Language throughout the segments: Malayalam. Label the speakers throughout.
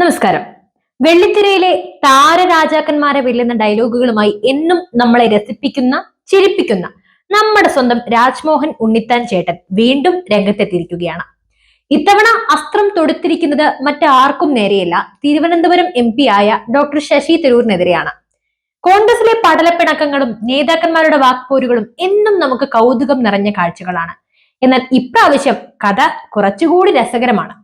Speaker 1: നമസ്കാരം. വെള്ളിത്തിരയിലെ താരരാജാക്കന്മാരെ വെല്ലുന്ന ഡയലോഗുകളുമായി എന്നും നമ്മളെ രസിപ്പിക്കുന്ന ചിരിപ്പിക്കുന്ന നമ്മുടെ സ്വന്തം രാജ്മോഹൻ ഉണ്ണിത്താൻ ചേട്ടൻ വീണ്ടും രംഗത്തെത്തിയിരിക്കുകയാണ്. ഇത്തവണ അസ്ത്രം തൊടുത്തിരിക്കുന്നത് മറ്റാർക്കും നേരെയല്ല തിരുവനന്തപുരം എം പി ആയ ഡോക്ടർ ശശി തരൂരിനെതിരെയാണ്. കോൺഗ്രസിലെ പടലപ്പിണക്കങ്ങളും നേതാക്കന്മാരുടെ വാക്പോരുകളും എന്നും നമുക്ക് കൗതുകം നിറഞ്ഞ കാഴ്ചകളാണ്. എന്നാൽ ഇപ്രാവശ്യം കഥ കുറച്ചുകൂടി രസകരമാണ്.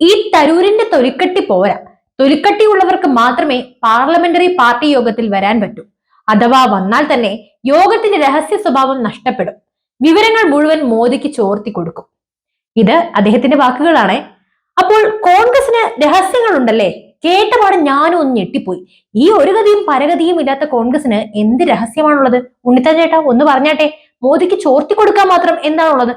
Speaker 1: ഈ തരൂരിന്റെ തൊലിക്കട്ടി പോരാ. തൊലിക്കട്ടി ഉള്ളവർക്ക് മാത്രമേ പാർലമെന്ററി പാർട്ടി യോഗത്തിൽ വരാൻ പറ്റൂ. അഥവാ വന്നാൽ തന്നെ യോഗത്തിന്റെ രഹസ്യ സ്വഭാവം നഷ്ടപ്പെടും. വിവരങ്ങൾ മുഴുവൻ മോദിക്ക് ചോർത്തി കൊടുക്കും. ഇത് അദ്ദേഹത്തിന്റെ വാക്കുകളാണ്. അപ്പോൾ കോൺഗ്രസിന് രഹസ്യങ്ങൾ ഉണ്ടല്ലേ കേട്ടപാട് ഞാനും ഒന്ന് ഞെട്ടിപ്പോയി. ഈ ഒരു ഗതിയും പരഗതിയും ഇല്ലാത്ത കോൺഗ്രസിന് എന്ത് രഹസ്യമാണുള്ളത്? ഉണ്ണിത്താൻ ചേട്ടാ ഒന്ന് പറഞ്ഞാട്ടെ. മോദിക്ക് ചോർത്തി കൊടുക്കാൻ മാത്രം എന്താണുള്ളത്?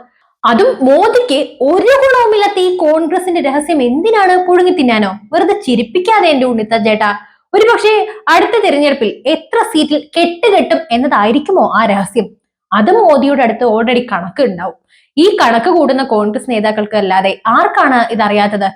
Speaker 1: അതും മോദിക്ക് ഒരു ഗുണവുമില്ലാത്ത ഈ കോൺഗ്രസിന്റെ രഹസ്യം എന്തിനാണ് പുഴുങ്ങി തിന്നാനോ? വെറുതെ ചിരിപ്പിക്കാതെ എന്റെ ഉണ്ണിത്ത ചേട്ടാ ഒരു പക്ഷേ അടുത്ത തിരഞ്ഞെടുപ്പിൽ എത്ര സീറ്റിൽ കെട്ടുകെട്ടും എന്നതായിരിക്കുമോ ആ രഹസ്യം? അതും മോദിയുടെ അടുത്ത് ഓൾറെഡി കണക്ക് ഉണ്ടാവും. ഈ കണക്ക് കൂടുന്ന കോൺഗ്രസ് നേതാക്കൾക്ക് അല്ലാതെ ആർക്കാണ് ഇതറിയാത്തത്?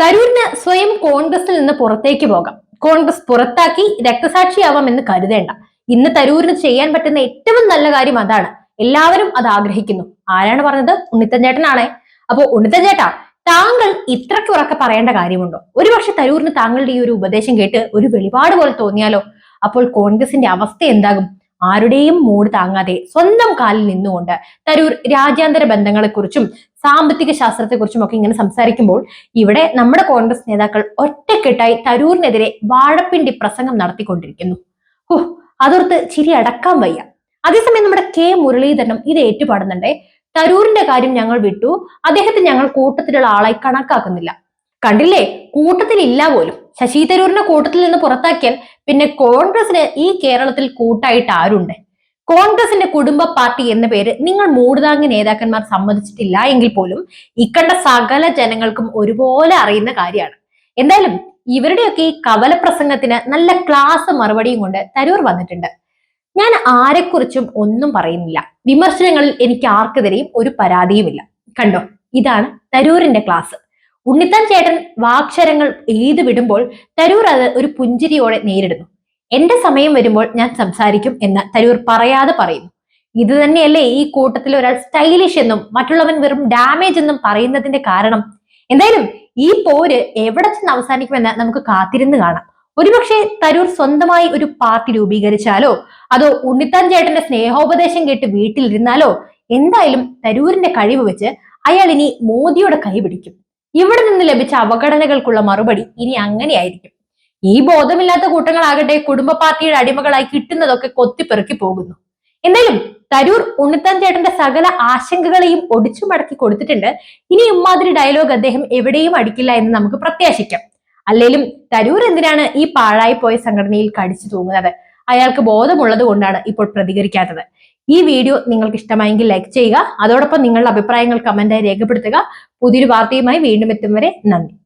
Speaker 1: തരൂരിന് സ്വയം കോൺഗ്രസിൽ നിന്ന് പുറത്തേക്ക് പോകാം. കോൺഗ്രസ് പുറത്താക്കി രക്തസാക്ഷിയാവാം എന്ന് കരുതേണ്ട. ഇന്ന് തരൂരിന് ചെയ്യാൻ പറ്റുന്ന ഏറ്റവും നല്ല കാര്യം അതാണ്. എല്ലാവരും അത് ആഗ്രഹിക്കുന്നു. ആരാണ് പറഞ്ഞത്? ഉണ്ണിത്തൻ ചേട്ടനാണേ അപ്പോ ഉണ്ണിത്തൻ ചേട്ടാ താങ്കൾ ഇത്രയ്ക്ക് ഉറക്കെ പറയേണ്ട കാര്യമുണ്ടോ? ഒരുപക്ഷെ തരൂരിന് താങ്കളുടെ ഈ ഒരു ഉപദേശം കേട്ട് ഒരു വെളിപാട് പോലെ തോന്നിയാലോ? അപ്പോൾ കോൺഗ്രസിന്റെ അവസ്ഥ എന്താകും? ആരുടെയും മൂട് താങ്ങാതെ സ്വന്തം കാലിൽ നിന്നുകൊണ്ട് തരൂർ രാജ്യാന്തര ബന്ധങ്ങളെക്കുറിച്ചും സാമ്പത്തിക ശാസ്ത്രത്തെക്കുറിച്ചും ഒക്കെ ഇങ്ങനെ സംസാരിക്കുമ്പോൾ ഇവിടെ നമ്മുടെ കോൺഗ്രസ് നേതാക്കൾ ഒറ്റക്കെട്ടായി തരൂരിനെതിരെ വാഴപ്പിണ്ടി പ്രസംഗം നടത്തിക്കൊണ്ടിരിക്കുന്നു. ഹോ അതോർത്ത് ചിരി അടക്കാൻ വയ്യ. അതേസമയം നമ്മുടെ കെ മുരളീധരനും ഇത് ഏറ്റുപാടുന്നുണ്ടേ. തരൂരിന്റെ കാര്യം ഞങ്ങൾ വിട്ടു. അദ്ദേഹത്തെ ഞങ്ങൾ കൂട്ടത്തിലുള്ള ആളായി കണക്കാക്കുന്നില്ല. കണ്ടില്ലേ? കൂട്ടത്തിൽ ഇല്ല പോലും. ശശി തരൂരിനെ കൂട്ടത്തിൽ നിന്ന് പുറത്താക്കിയാൽ പിന്നെ കോൺഗ്രസിന് ഈ കേരളത്തിൽ കൂട്ടായിട്ട് ആരുണ്ട്? കോൺഗ്രസിന്റെ കുടുംബ പാർട്ടി എന്ന പേര് നിങ്ങൾ മൂടുതാങ്ങി നേതാക്കന്മാർ സമ്മതിച്ചിട്ടില്ല എങ്കിൽ പോലും ഇക്കണ്ട സകല ജനങ്ങൾക്കും ഒരുപോലെ അറിയുന്ന കാര്യമാണ്. എന്തായാലും ഇവരുടെയൊക്കെ ഈ കവല പ്രസംഗത്തിന് നല്ല ക്ലാസ് മറുപടിയും കൊണ്ട് തരൂർ വന്നിട്ടുണ്ട്. ഞാൻ ആരെക്കുറിച്ചും ഒന്നും പറയുന്നില്ല. വിമർശനങ്ങളിൽ എനിക്ക് ആർക്കെതിരെയും ഒരു പരാതിയുമില്ല. കണ്ടോ? ഇതാണ് തരൂരിന്റെ ക്ലാസ്. ഉണ്ണിത്താൻ ചേട്ടൻ വാക്ഷരങ്ങൾ എഴുതി വിടുമ്പോൾ തരൂർ അത് ഒരു പുഞ്ചിരിയോടെ നേരിടുന്നു. എന്റെ സമയം വരുമ്പോൾ ഞാൻ സംസാരിക്കും എന്ന് തരൂർ പറയാതെ പറയുന്നു. ഇത് തന്നെയല്ലേ ഈ കൂട്ടത്തിൽ ഒരാൾ സ്റ്റൈലിഷ് എന്നും മറ്റുള്ളവൻ വെറും ഡാമേജ് എന്നും പറയുന്നതിന്റെ കാരണം? എന്തായാലും ഈ പോര് എവിടെ ചെന്ന് അവസാനിക്കുമെന്ന് നമുക്ക് കാത്തിരുന്ന് കാണാം. ഒരുപക്ഷെ തരൂർ സ്വന്തമായി ഒരു പാർട്ടി രൂപീകരിച്ചാലോ? അതോ ഉണ്ണിത്താൻ ചേട്ടന്റെ സ്നേഹോപദേശം കേട്ട് വീട്ടിലിരുന്നാലോ? എന്തായാലും തരൂരിന്റെ കഴിവ് വെച്ച് അയാൾ ഇനി മോദിയുടെ കൈ പിടിക്കും. ഇവിടെ നിന്ന് ലഭിച്ച അവഗണനകൾക്കുള്ള മറുപടി ഇനി അങ്ങനെയായിരിക്കും. ഈ ബോധമില്ലാത്ത കൂട്ടങ്ങളാകട്ടെ കുടുംബ പാർട്ടിയുടെ അടിമകളായി കിട്ടുന്നതൊക്കെ കൊത്തിപ്പെറുക്കി പോകുന്നു. എന്തായാലും തരൂർ ഉണ്ണിത്താൻ ചേട്ടന്റെ സകല ആശങ്കകളെയും ഒടിച്ചു മടക്കി കൊടുത്തിട്ടുണ്ട്. ഇനി ഇമ്മാതിരി ഡയലോഗ് അദ്ദേഹം എവിടെയും അടിക്കില്ല എന്ന് നമുക്ക് പ്രത്യാശിക്കാം. അല്ലെങ്കിലും തരൂർ എന്തിനാണ് ഈ പാഴായി പോയ സംഘടനയിൽ കടിച്ചു തൂങ്ങുന്നത്? അയാൾക്ക് ബോധമുള്ളത് കൊണ്ടാണ് ഇപ്പോൾ പ്രതികരിക്കാത്തത്. ഈ വീഡിയോ നിങ്ങൾക്ക് ഇഷ്ടമായെങ്കിൽ ലൈക്ക് ചെയ്യുക. അതോടൊപ്പം നിങ്ങളുടെ അഭിപ്രായങ്ങൾ കമന്റായി രേഖപ്പെടുത്തുക. പുതിയൊരു വാർത്തയുമായി വീണ്ടും എത്തും വരെ നന്ദി.